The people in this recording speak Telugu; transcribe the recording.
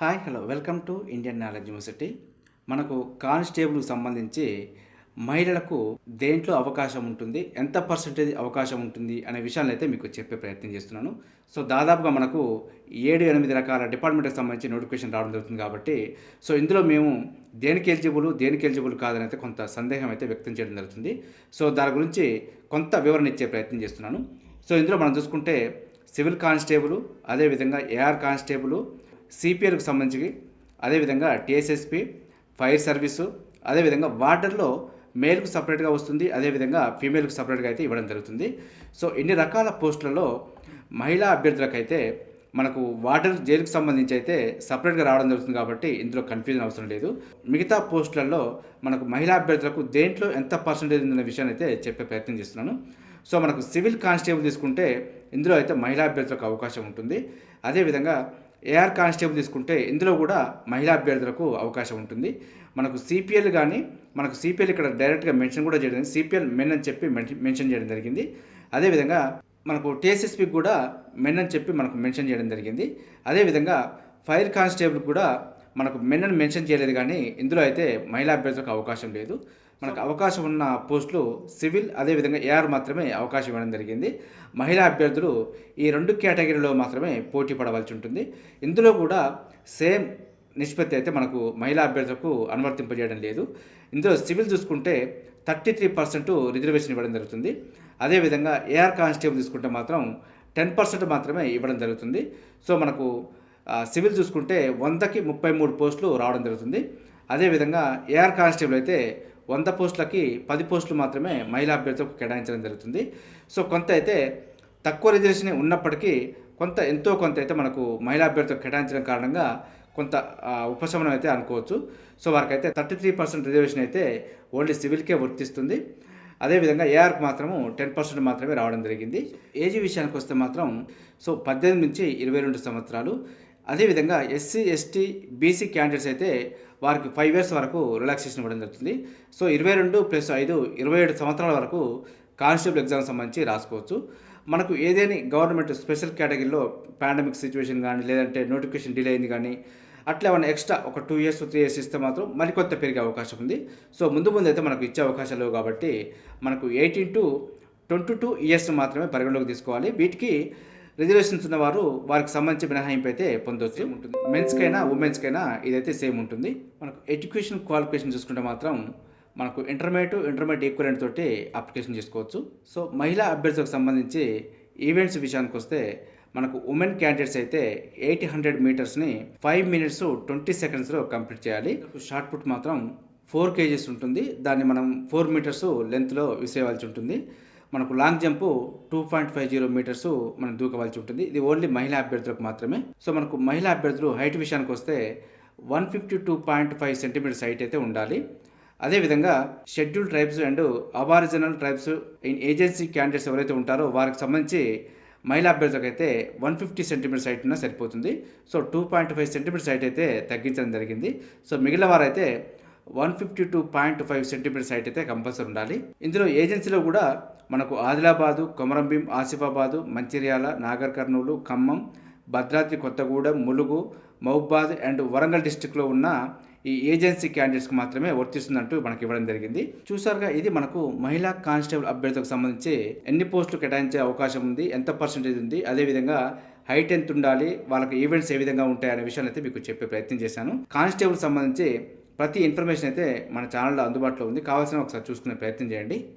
Hi hello welcome to Indian knowledge university మనకు కానిస్టేబుల్కి సంబంధించి మహిళలకు దేంట్లో అవకాశం ఉంటుంది ఎంత పర్సెంటేజ్ అవకాశం ఉంటుంది అనే విషయాన్ని అయితే మీకు చెప్పే ప్రయత్నం చేస్తున్నాను. సో దాదాపుగా మనకు ఏడు ఎనిమిది రకాల డిపార్ట్మెంట్కి సంబంధించి నోటిఫికేషన్ రావడం జరుగుతుంది కాబట్టి సో ఇందులో మేము దేనికి ఎలిజిబుల్ దేనికి ఎలిజిబుల్ కాదని అయితే కొంత సందేహం అయితే వ్యక్తం చేయడం జరుగుతుంది. సో దాని గురించి కొంత వివరణ ఇచ్చే ప్రయత్నం చేస్తున్నాను. సో ఇందులో మనం చూసుకుంటే సివిల్ కానిస్టేబుల్ అదేవిధంగా ఏఆర్ కానిస్టేబుల్ సిపిఆర్కు సంబంధించి అదేవిధంగా టీఎస్ఎస్పి ఫైర్ సర్వీసు అదేవిధంగా వాటర్లో మేల్కు సపరేట్గా వస్తుంది అదేవిధంగా ఫీమేల్కి సపరేట్గా అయితే ఇవ్వడం జరుగుతుంది. సో ఇన్ని రకాల పోస్టులలో మహిళా అభ్యర్థులకైతే మనకు వాటర్ జైలుకు సంబంధించి అయితే సపరేట్గా రావడం జరుగుతుంది కాబట్టి ఇందులో కన్ఫ్యూజన్ అవసరం లేదు. మిగతా పోస్టులలో మనకు మహిళా అభ్యర్థులకు దేంట్లో ఎంత పర్సంటేజ్ ఉందనే విషయాన్ని అయితే చెప్పే ప్రయత్నం చేస్తున్నాను. సో మనకు సివిల్ కానిస్టేబుల్ తీసుకుంటే ఇందులో అయితే మహిళా అభ్యర్థులకు అవకాశం ఉంటుంది. అదేవిధంగా ఏఆర్ కానిస్టేబుల్ తీసుకుంటే ఇందులో కూడా మహిళా అభ్యర్థులకు అవకాశం ఉంటుంది. మనకు సిపిఎల్ కానీ మనకు సిపిఎల్ ఇక్కడ డైరెక్ట్గా మెన్షన్ కూడా చేయడం సిపిఎల్ మెన్ అని చెప్పి మెన్షన్ చేయడం జరిగింది. అదేవిధంగా మనకు టీఎస్ఎస్పి కూడా మెన్ అని చెప్పి మనకు మెన్షన్ చేయడం జరిగింది. అదేవిధంగా ఫైర్ కానిస్టేబుల్ కూడా మనకు మెన్ మెన్షన్ చేయలేదు కానీ ఇందులో అయితే మహిళా అభ్యర్థులకు అవకాశం లేదు. మనకు అవకాశం ఉన్న పోస్టులు సివిల్ అదేవిధంగా ఏఆర్ మాత్రమే అవకాశం ఇవ్వడం జరిగింది. మహిళా అభ్యర్థులు ఈ రెండు కేటగిరీలో మాత్రమే పోటీ పడవలసి ఉంటుంది. ఇందులో కూడా సేమ్ నిష్పత్తి అయితే మనకు మహిళా అభ్యర్థులకు అనువర్తింపజేయడం లేదు. ఇందులో సివిల్ చూసుకుంటే థర్టీ త్రీ పర్సెంట్ రిజర్వేషన్ ఇవ్వడం జరుగుతుంది. అదేవిధంగా ఏఆర్ కానిస్టేబుల్ తీసుకుంటే మాత్రం టెన్ పర్సెంట్ మాత్రమే ఇవ్వడం జరుగుతుంది. సో మనకు సివిల్ చూసుకుంటే వందకి ముప్పై మూడు పోస్టులు రావడం జరుగుతుంది. అదేవిధంగా ఏఆర్ కానిస్టేబుల్ అయితే వంద పోస్టులకి పది పోస్టులు మాత్రమే మహిళా అభ్యర్థులకు కేటాయించడం జరుగుతుంది. సో కొంత అయితే తక్కువ రిజర్వేషన్ ఉన్నప్పటికీ కొంత ఎంతో కొంత అయితే మనకు మహిళా అభ్యర్థులకు కేటాయించడం కారణంగా కొంత ఉపశమనం అయితే అనుకోవచ్చు. సో వారికైతే థర్టీ త్రీ పర్సెంట్ రిజర్వేషన్ అయితే ఓన్లీ సివిల్కే వర్తిస్తుంది. అదేవిధంగా ఏఆర్కి మాత్రము టెన్ పర్సెంట్ మాత్రమే రావడం జరిగింది. ఏజీ విషయానికి వస్తే మాత్రం సో పద్దెనిమిది నుంచి ఇరవై రెండు సంవత్సరాలు. అదేవిధంగా ఎస్సీ ఎస్టీ బీసీ క్యాండిడేట్స్ అయితే వారికి ఫైవ్ ఇయర్స్ వరకు రిలాక్సేషన్ ఇవ్వడం జరుగుతుంది. సో ఇరవై రెండు ప్లస్ ఐదు ఇరవై ఏడు సంవత్సరాల వరకు కానిస్టేబుల్ ఎగ్జామ్ సంబంధించి రాసుకోవచ్చు. మనకు ఏదైనా గవర్నమెంట్ స్పెషల్ కేటగిరీలో పాండమిక్ సిచ్యువేషన్ కానీ లేదంటే నోటిఫికేషన్ డిలే అయింది కానీ అట్లా ఏమైనా ఎక్స్ట్రా ఒక టూ ఇయర్స్ త్రీ ఇయర్స్ ఇస్తే మాత్రం మరికొంత పెరిగే అవకాశం ఉంది. సో ముందు ముందు అయితే మనకు ఇచ్చే అవకాశాలు లేవు కాబట్టి మనకు eighteen to twenty two years మాత్రమే పరిగణలోకి తీసుకోవాలి. వీటికి రిజర్వేషన్స్ ఉన్నవారు వారికి సంబంధించి మినహాయింపు అయితే పొందవచ్చు ఉంటుంది. మెన్స్కైనా ఉమెన్స్కైనా ఇదైతే సేమ్ ఉంటుంది. మనకు ఎడ్యుకేషన్ క్వాలిఫికేషన్ చూసుకుంటే మాత్రం మనకు ఇంటర్మీడియట్ ఇంటర్మీడియట్ ఈక్వలెంట్ తోటి అప్లికేషన్ చేసుకోవచ్చు. సో మహిళా అభ్యర్థులకు సంబంధించి ఈవెంట్స్ విషయానికి వస్తే మనకు ఉమెన్ క్యాండిడేట్స్ అయితే ఎయిట్ హండ్రెడ్ మీటర్స్ని ఫైవ్ మినిట్స్ ట్వంటీ సెకండ్స్లో కంప్లీట్ చేయాలి. షార్ట్ పుట్ మాత్రం ఫోర్ కేజీస్ ఉంటుంది. దాన్ని మనం ఫోర్ మీటర్స్ లెంత్లో విసేయవలసి ఉంటుంది. మనకు long jump two point five zero metres మనం దూకవలసి ఉంటుంది. ఇది ఓన్లీ మహిళా అభ్యర్థులకు మాత్రమే. సో మనకు మహిళా అభ్యర్థులు హైట్ విషయానికి వస్తే one fifty two point five centimetres height అయితే ఉండాలి. అదేవిధంగా schedule tribes and aboriginal tribes in agency candidates ఎవరైతే ఉంటారో వారికి సంబంధించి మహిళా అభ్యర్థులకు అయితే వన్ ఫిఫ్టీ సెంటీమీటర్స్ హైట్ ఉన్నా సరిపోతుంది. So two point five centimetres height అయితే తగ్గించడం జరిగింది. సో మిగిలిన వారైతే one fifty two point five centimetres height అయితే కంపల్సరీ ఉండాలి. ఇందులో ఏజెన్సీలో కూడా మనకు ఆదిలాబాదు కొమరంభీం ఆసిఫాబాదు మంచిర్యాల నాగర్ కర్నూలు ఖమ్మం భద్రాద్రి కొత్తగూడెం ములుగు మహబాద్ అండ్ వరంగల్ డిస్టిక్లో ఉన్న ఈ ఏజెన్సీ క్యాండిడేట్స్కి మాత్రమే వర్తిస్తుందంటూ మనకి ఇవ్వడం జరిగింది. చూసారుగా ఇది మనకు మహిళా కానిస్టేబుల్ అభ్యర్థులకు సంబంధించి ఎన్ని పోస్టులు కేటాయించే అవకాశం ఉంది ఎంత పర్సెంటేజ్ ఉంది అదేవిధంగా హైట్ ఎంత ఉండాలి వాళ్ళకి ఈవెంట్స్ ఏ విధంగా ఉంటాయి అనే విషయాన్ని అయితే మీకు చెప్పే ప్రయత్నం చేశాను. కానిస్టేబుల్ సంబంధించి ప్రతి ఇన్ఫర్మేషన్ అయితే మన ఛానల్లో అందుబాటులో ఉంది. కావాల్సిన ఒకసారి చూసుకునే ప్రయత్నం చేయండి.